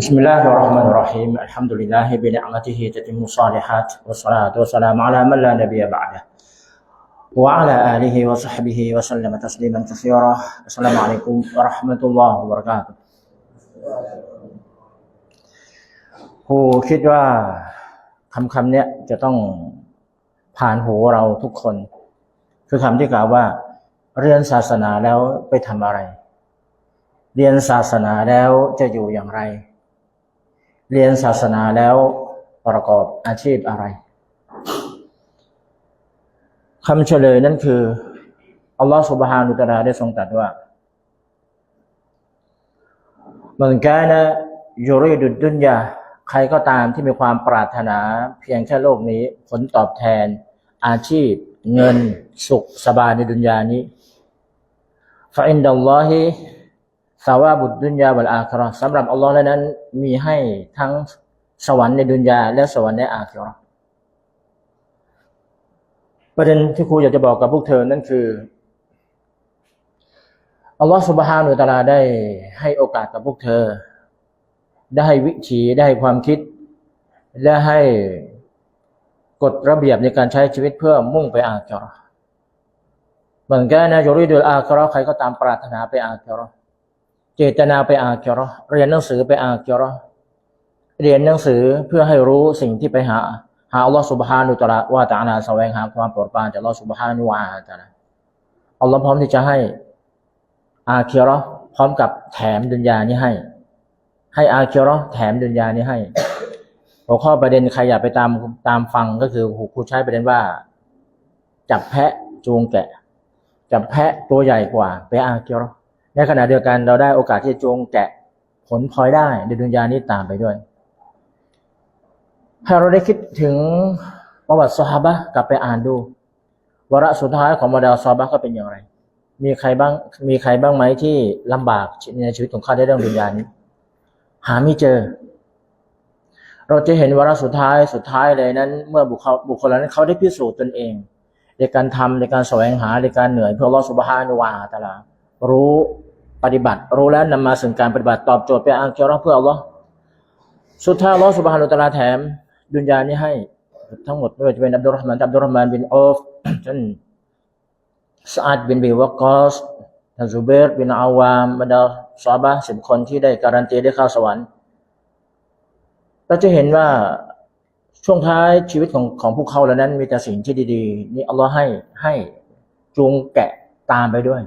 بسم الله الرحمن الرحيم الحمد لله بنعمته تتم الصالحات والصلاة والسلام على من لا نبي بعده وعلى آله وصحبه وسلم تسليما كثيرا السلام عليكم ورحمة الله وبركاته ผู้คิดว่าคำคำเนี้ยจะต้องผ่านหูเราทุกคน คือคำที่กล่าวว่า เรียนศาสนาแล้วไปทำอะไร เรียนศาสนาแล้วจะอยู่อย่างไร เรียนศาสนาแล้วประกอบอาชีพอะไรคำเฉลยนั่นคืออัลลอฮฺสุบฮานุตะลาได้ทรงตรัสว่ามันกานะยูริดุดดุนยาใครก็ตามที่มีความปรารถนาเพียงแค่โลกนี้ ผลตอบแทน อาชีพ เงิน สุขสบายในดุนยานี้ฟาอินดัลลอฮิ สาวาบุตรดุนยาบัลอาคราสำหรับอัลลอฮ์นั้น มีให้ทั้งสวรรค์ในดุนยาและสวรรค์ในอาคราประเด็นที่ครูอยากจะบอกกับพวกเธอนั่นคืออัลลอฮ์สุบฮานุตะลาได้ให้โอกาสกับพวกเธอ ได้ให้วิถีได้ให้ความคิด และให้กฎระเบียบในการใช้ชีวิตเพื่อมุ่งไปอาคราเหมือนกันนะยูริดุลอาคราใครก็ตามปรารถนาไปอาครา เจตนาไปอาคิรอเรียนหนังสือไปอาคิรอเรียนหนังสือเพื่อให้รู้สิ่งที่ไปหา หาอัลลอฮฺสุบฮานุตะลาว่าตานาแสวงหาความโปรดปรานจากอัลลอฮฺสุบฮานุวาตะลาอัลลอฮ์พร้อมที่จะให้อาคิรอพร้อมกับแถมดุนยานี้ให้ ให้อาคิรอแถมดุนยานี้ให้หัวข้อประเด็นใครอยากไปตามตามฟังก็คือครูใช้ประเด็นว่า จับแพะจูงแกะ จับแพะตัวใหญ่กว่าไปอาคิรอ ในขณะเดียวกันเราได้โอกาสที่จะจงแกะผลพลอยได้ในดุนยานี้ตามไปด้วยให้เราได้คิดถึงประวัติซอฮาบะกลับไปอ่านดูวาระสุดท้ายของบรรดาซอฮาบะก็เป็นอย่างไร มีใครบ้างมีใครบ้างไหมที่ลำบากในชีวิตของเขาได้เรื่องดุนยานี้ หาไม่เจอ เราจะเห็นวาระสุดท้ายสุดท้ายเลยนั้น เมื่อบุคคลบุคคลนั้นเขาได้พิสูจน์ตนเอง ในการทำในการแสวงหาในการเหนื่อยเพื่อรอสุบฮานุวาตาลารู้ ปฏิบัติ รู้แล้วนำมาสู่การปฏิบัติตอบโจทย์ไปอาคิรอเพื่ออัลลอฮ์สุดท้ายอัลลอฮ์สุบฮานุตะลาแถม ดุนยานี้ให้ ทั้งหมดไม่ว่าจะเป็นอับดุลรหมานอับดุลรหมานบินออฟจนซาดบินบิวกอสท่านซูเบร์บินอาวามบรรดาซาบะสิบคนที่ได้การันตีได้เข้าสวรรค์เราจะเห็นว่าช่วงท้ายชีวิตของของพวกเขาเหล่านั้น มีแต่สิ่งที่ดีๆ นี่อัลลอฮ์ให้ให้จูงแกะตามไปด้วย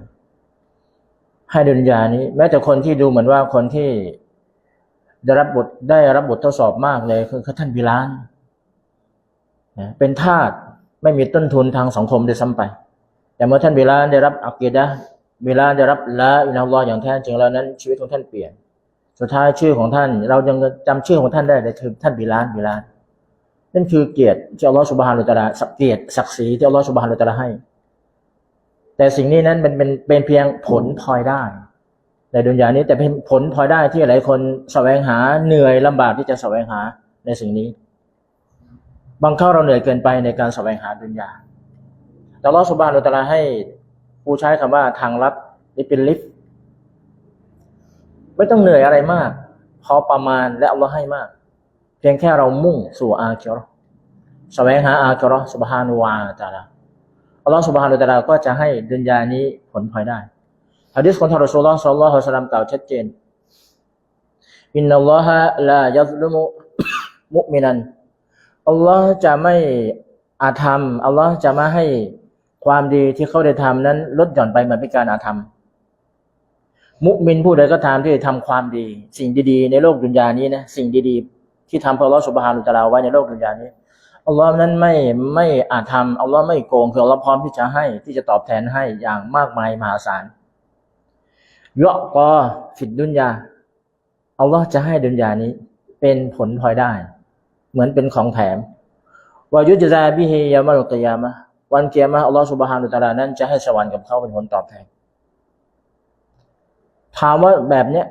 ให้ดุนยานี้ แม้แต่คนที่ดูเหมือนว่าคนที่ได้รับบทได้รับบททดสอบมากเลยคือท่านบิลานเป็นทาสไม่มีต้นทุนทางสังคมได้ซ้ำไป แต่เมื่อท่านบิลานได้รับอักีดะบิลานได้รับละอินอัลลอฮ์อย่างแท้จริงแล้วนั้น ชีวิตของท่านเปลี่ยน สุดท้ายชื่อของท่าน เรายังจำชื่อของท่านได้เลยคือท่านบิลานบิลานนั่นคือเกียรติที่อัลลอฮ์สุบฮานุตะลาสเกียรติศักดิ์ศรีที่อัลลอฮ์สุบฮานุตะลาให้ แต่สิ่งนี้นั้นเป็นเป็นเป็นเพียงผลพลอยได้ในดุนยานี้แต่เป็นผลพลอยได้ที่หลายคนแสวงหาเหนื่อยลำบากที่จะแสวงหาในสิ่งนี้ บางครั้งเราเหนื่อยเกินไปในการแสวงหาดุนยาแต่ลอสุบานอุตลาให้ผู้ใช้คำว่าทางลับนี่เป็นลิฟต์ไม่ต้องเหนื่อยอะไรมาก พอประมาณและเอาให้มาก เพียงแค่เรามุ่งสู่อาคิรอแสวงหาอาคิรอสุบฮานุวาตาลา อัลลอฮฺสุบฮานุตะลาก็จะให้ดุนยานี้ผลพลอยได้ฮะดิษของท่านรอสูลลอฮ์สัลลัลลอฮุอะลัยฮิวะซัลลัมกล่าวชัดเจนอินนัลลอฮะลายัซลุมุมุมินันอัลลอฮ์จะไม่อาธรรมอัลลอฮ์จะไม่ให้ความดีที่เขาได้ทำนั้น ลดหย่อนไปเหมือนเป็นการอาธรรม มุมินผู้ใดก็ตามที่ทำความดี สิ่งดีๆ ในโลกดุนยานี้นะสิ่งดีๆ ที่ทำเพื่ออัลลอฮ์สุบฮานุตะลาไว้ในโลกดุนยานี้ อัลลอฮ์นั้นไม่ไม่อาจทำอัลลอฮ์ไม่โกงคืออัลลอฮ์พร้อมที่จะให้ที่จะตอบแทนให้อย่างมากมายมหาศาลยะกอฟิดดุนยาอัลลอฮ์จะให้ดุนยานี้ เป็นผลพลอยได้ เหมือนเป็นของแถมวายุจซาบิฮิยามาลุกยามะวันเกียมาอัลลอฮ์สุบฮานุตะลานั้นจะให้สวรรค์กับเขาเป็นผลตอบแทนถามว่าแบบเนี้ย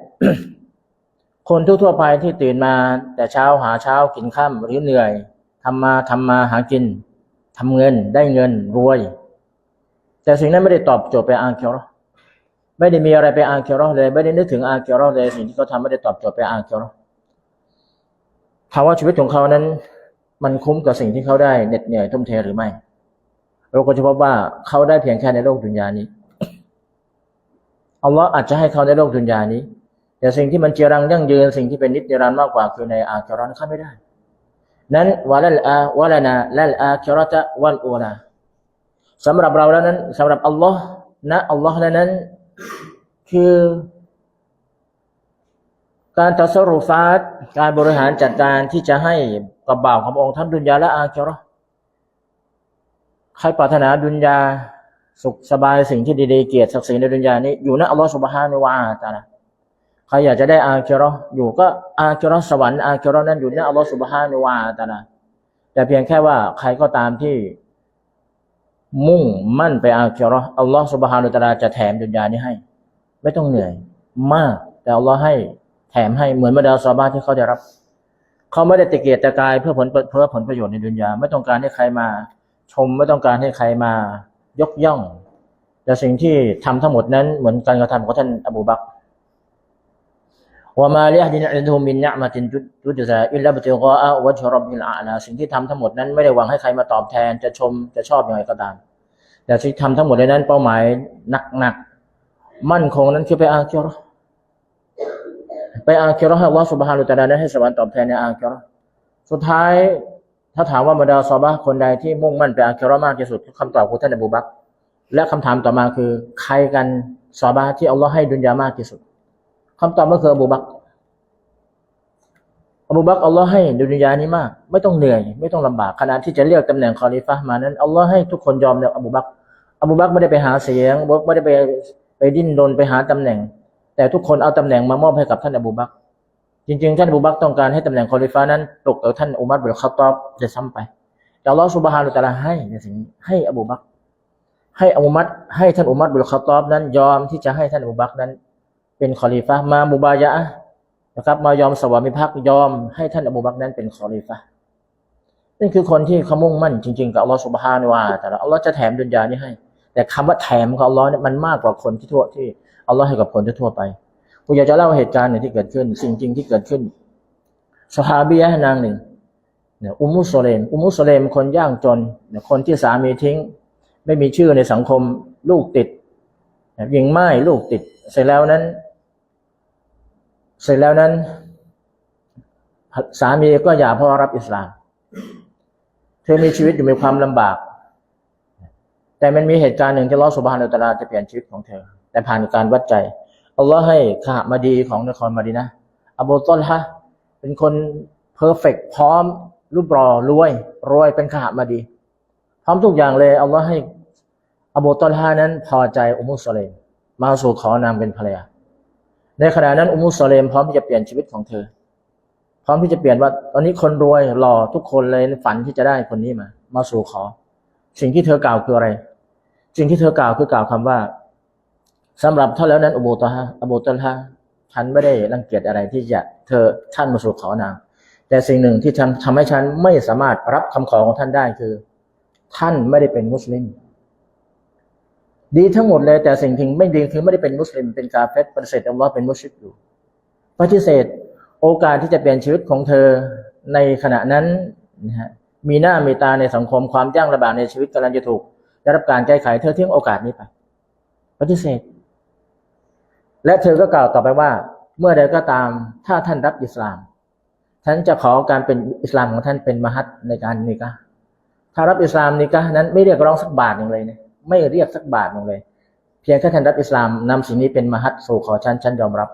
คนทั่วๆไปที่ตื่นมาแต่เช้าหาเช้ากินข้ามหรือเหนื่อย ทำมาทำมาหากินทำเงินได้เงินรวย แต่สิ่งนั้นไม่ได้ตอบโจทย์ไปอาเคียวรไม่ได้มีอะไรไปอาเคียวรเลย ไม่ได้นึกถึงอาเคียวรเลยสิ่งที่เขาทำไม่ได้ตอบโจทย์ไปอาเคียวรถามว่าชีวิตของเขานั้น มันคุ้มกับสิ่งที่เขาได้เหน็ดเหนื่อยทุ่มเทหรือไม่ เราก็จะพบว่าเขาได้เพียงแค่ในโลกดุนยานี้อัลลอฮ์อาจจะให้เขาในโลกดุนยานี้ แต่สิ่งที่มันเจรังยั่งยืนสิ่งที่เป็นนิจรันดร์มากกว่าคือในอาคิเราะห์เขาไม่ได้ นั้นวะลัลอาวะลานาลัลอาคิราะตะวัลอูลาสำหรับเราแล้วนั้นสำหรับอัลลอฮ์นะอัลลอฮ์นั้น คือ การตัสรุฟาตการบริหารจัดการที่จะให้กับบ่าวขององค์ทั้งดุนยาและอาคิราะห์ใครปรารถนาดุนยาสุขสบายสิ่งที่ดีๆเกียรติศักดิ์ศรีในดุนยานี้อยู่ณอัลลอฮ์สุบฮานะฮูวะตาลา ครอยากจะได้อาคิรอยู่ก็อาคิรสวรรค์อาคิรนั้นอยู่ณอัลลอฮ์สุบฮานะฮูวะตาลาแต่เพียงแค่ว่าใครก็ตามที่ มุ่งมั่นไปอาคิรอัลลอฮ์สุบฮานะฮูวะตาลาจะแถมดุนยานี้ให้ ไม่ต้องเหนื่อยมาก แต่อัลลอฮ์ให้แถมให้เหมือนบรรดาซาบะที่เขาได้รับ เขาไม่ได้ตะเกียกตะกายเพื่อผลเพื่อผลประโยชน์ในดุนยา ไม่ต้องการให้ใครมา ชมไม่ต้องการให้ใครมายกย่องแต่สิ่งที่ทำทั้งหมดนั้นเหมือนการกระทำของท่านอบูบักร ว่ามาเลียดินอัลทุมินนะมาตินจุดจะอิลลับติกออวัชรบิลอาลาสิ่งที่ทำทั้งหมดนั้นไม่ได้หวังให้ใครมาตอบแทนจะชมจะชอบอย่างไรก็ตาม แต่สิ่งที่ทำทั้งหมดในนั้นเป้าหมายหนักๆมั่นคงนั้นคือไปอาคิราะไปอาคิราะให้อัลลอฮฺสุบฮานุตะอาลานั้นให้สวรรค์ตอบแทนในอาคิราะสุดท้ายถ้าถามว่าบรรดาซอบะคนใดที่มุ่งมั่นไปอาคิราะมากที่สุดคำตอบของท่านอบูบักและคำถามต่อมาคือใครกันซอบะที่อัลลอฮ์ให้ดุนยามากที่สุด คำตอบก็คืออบูบักอบูบักอัลลอฮ์ให้ดุนยานี้มาก ไม่ต้องเหนื่อย ไม่ต้องลำบากขนาดที่จะเรียกตำแหน่งคอลิฟะห์มานั้นอัลลอฮ์ให้ทุกคนยอมในอบูบักอบูบักไม่ได้ไปหาเสียงไม่ได้ไปไปดิ้นรนไปหาตำแหน่ง แต่ทุกคนเอาตำแหน่งมามอบให้กับท่านอบูบักจริงๆ ท่านอบูบักต้องการให้ตำแหน่งคอลิฟะห์นั้นตกกับท่านอุมัรบิลคัตอบจะซ้ำไปแต่อัลลอฮ์สุบฮานุตะลาให้ในสิ่งให้อบูบักให้อบูมัดให้ท่านอุมัดบุลคาตอบนั้นยอมที่จะให้ท่านอบูบักนั้น เป็นคอลีฟะมามุบายะนะครับ มายอมสวามิภักดิ์ยอมให้ท่านอบูบักรนั้นเป็นคอลีฟะนี่คือคนที่เขามุ่งมั่นจริงๆกับอัลลอฮฺสุบฮานวะแต่ละอัลลอฮ์จะแถมดุนยานี้ให้ แต่คำว่าแถมของอัลลอฮ์เนี่ยมันมากกว่าคนที่ทั่วที่อัลลอฮ์ให้กับคนทั่วไปผมอยากจะเล่าเหตุการณ์หนึ่งที่เกิดขึ้น สิ่งจริงที่เกิดขึ้นสฮาบียะนางหนึ่งเนี่ยอุมุสเลมอุมุสเลมคนยากจนเนี่ยคนที่สามีทิ้ง ไม่มีชื่อในสังคมลูกติดยิงไม้ลูกติด เสร็จแล้วนั้น เสร็จแล้วนั้น สามีก็อย่าพราะรับอิสลาม เธอมีชีวิตอยู่มีความลำบาก แต่มันมีเหตุการณ์หนึ่งที่ลอสุบฮานุตลาจะเปลี่ยนชีวิตของเธอ แต่ผ่านการวัดใจอัลลอฮ์ให้ขหมาดีของนครมาดีนะอบูตอลฮะเป็นคนเพอร์เฟกพร้อม รูปรอรวย รวยเป็นขหมาดี พร้อมทุกอย่างเลยอัลลอฮ์ให้อบูตอลฮานั้นพอใจอุมุสเลมมาสู่ขอนางเป็นภรรยา ในขณะนั้นอุมุสเลมพร้อมที่จะเปลี่ยนชีวิตของเธอ พร้อมที่จะเปลี่ยนว่า ตอนนี้คนรวยหล่อทุกคนเลยฝันที่จะได้คนนี้มา มาสู่ขอ สิ่งที่เธอกล่าวคืออะไร สิ่งที่เธอกล่าวคือกล่าวคำว่าสำหรับเท่าแล้วนั้นอบูตฮาอบูตอลฮาฉันไม่ได้รังเกียจอะไรที่จะเธอท่านมาสู่ขอนางแต่สิ่งหนึ่งที่ทำทำให้ฉันไม่สามารถรับคำขอของท่านได้คือ ท่านไม่ได้เป็นมุสลิม ดีทั้งหมดเลยแต่สิ่งที่ไม่ดีคือไม่ได้เป็นมุสลิมเป็นกาเฟตปฏิเสธอัลลอฮ์เป็นมุชริกอยู่ปฏิเสธโอกาสที่จะเปลี่ยนชีวิตของเธอในขณะนั้นนะฮะมีหน้ามีตาในสังคมความยากลำบากในชีวิตกำลังจะถูกได้รับการแก้ไขเธอทิ้งโอกาสนี้ไปปฏิเสธ และเธอก็กล่าวต่อไปว่า เมื่อใดก็ตามถ้าท่านรับอิสลามฉันจะขอการเป็นอิสลามของท่านเป็นมหัตในการนิกะถ้ารับอิสลามนิกะนั้นไม่เรียกร้องสักบาทหนึ่งเลยเนี่ย ไม่เรียกสักบาทหนึ่งเลย เพียงแค่ท่านรับอิสลามนำสิ่งนี้เป็นมหัตสู่ขอฉันฉันยอมรับ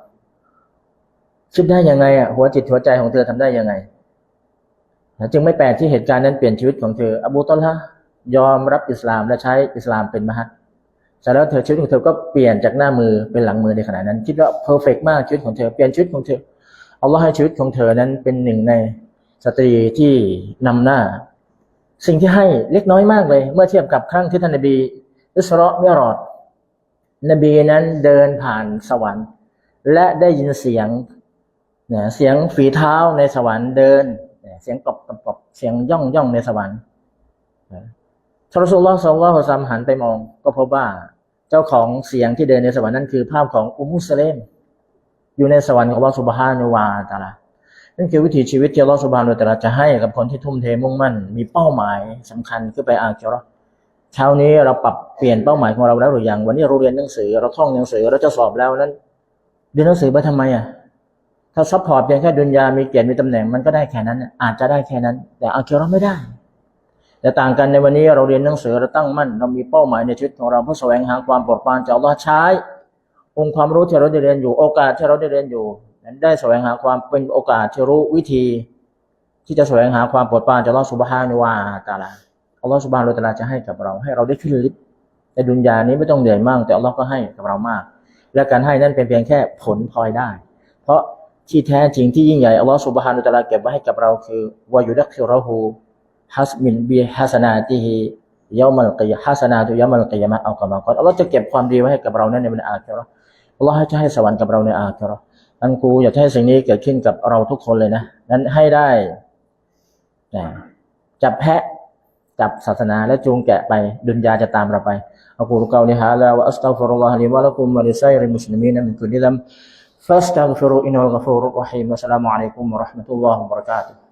คิดได้ยังไงอะหัวจิตหัวใจของเธอทำได้ยังไงจึงไม่แปลกที่เหตุการณ์นั้นเปลี่ยนชีวิตของเธอ อบูตอลฮะยอมรับอิสลามและใช้อิสลามเป็นมหัตเสร็จแล้วเธอชีวิตของเธอก็เปลี่ยนจากหน้ามือเป็นหลังมือในขณะนั้น คิดว่าเพอร์เฟกมากชีวิตของเธอเปลี่ยนชีวิตของเธออัลลอฮ์ให้ชีวิตของเธอนั้นเป็นหนึ่งในสตรีที่นำหน้า สิ่งที่ให้เล็กน้อยมากเลย เมื่อเทียบกับครั้งที่ท่านนบีอิสราะห์มิรอด นบีนั้นเดินผ่านสวรรค์ และได้ยินเสียงเนี่ยเสียงฝีเท้าในสวรรค์เดินเนี่ยเสียงกรบกรบกบเสียงย่องย่องในสวรรค์ทรสุลลอฮ์สัลลัลลอฮุซัมหันไปมอง ก็พบว่าเจ้าของเสียงที่เดินในสวรรค์นั้นคือภาพของอุมมุสเลมอยู่ในสวรรค์ของอัลลอฮฺสุบฮานุวาตาลา นั่นคือวิถีชีวิตที่ลอสุบานุวะตะอาลาจะให้กับคนที่ทุ่มเทมุ่งมั่น มีเป้าหมายสำคัญคือไปอาคิราะห์เช้านี้เราปรับเปลี่ยนเป้าหมายของเราแล้วหรือยังวันนี้เราเรียนหนังสือเราท่องหนังสือเราจะสอบแล้วนั้นเรียนหนังสือไปทำไมอะถ้าซัพพอร์ตเพียงแค่ดุนยามีเกียรติมีตำแหน่งมันก็ได้แค่นั้น อาจจะได้แค่นั้น แต่อาคิเราะห์ไม่ได้ แต่ต่างกันในวันนี้เราเรียนหนังสือเราตั้งมั่น เรามีเป้าหมายในชีวิตของเราเพื่อแสวงหาความโปรดปรานจากอัลลอฮ์ใช้องค์ความรู้ที่เราได้เรียนอยู่โอกาสที่เราได้เรียนอยู่ นั้นได้แสวงหาความเป็นโอกาสที่รู้วิธี ที่จะแสวงหาความโปรดปรานจากอัลลอฮ์สุบฮานุวาตาลาอัลลอฮ์สุบฮานุวะตาลาจะให้กับเรา ให้เราได้ขึ้นลิฟต์ในดุนยานี้ไม่ต้องเหนื่อยมาก แต่อัลลอฮ์ก็ให้กับเรามาก และการให้นั้นเป็นเพียงแค่ผลพลอยได้ เพราะที่แท้จริงที่ยิ่งใหญ่อัลลอฮ์สุบฮานุตะอาลาเก็บไว้ให้กับเราคือวายุดักคิราะฮูฮัสมินบีฮัสนาติฮิยามัลกิยฮัสนาตุยามัลกิยะมะอัลกามะกอดอัลลอฮ์จะเก็บความดีไว้ให้กับเรานั้นในวันอาคิเราะห์ อัลลอฮ์จะให้สวรรค์กับเราในอาคราอันคูอยากให้สิ่งนี้เกิดขึ้นกับเราทุกคนเลยนะ นั้นให้ได้จับแพะจับศาสนาและจูงแกะไปดุนยาจะตามเราไปอักูรุกาวลิฮาลาวะอัสตัฟุรุลลอฮ์ลิวะลักุมมาริไซริมุสลิมีนมินกุลิลัมฟาสตัฟุรุอินอัลกัฟูรุรรฮีมัสลามุอะลัยกุมุรราะห์มะตุลลอฮ์บะรากาตุฮ์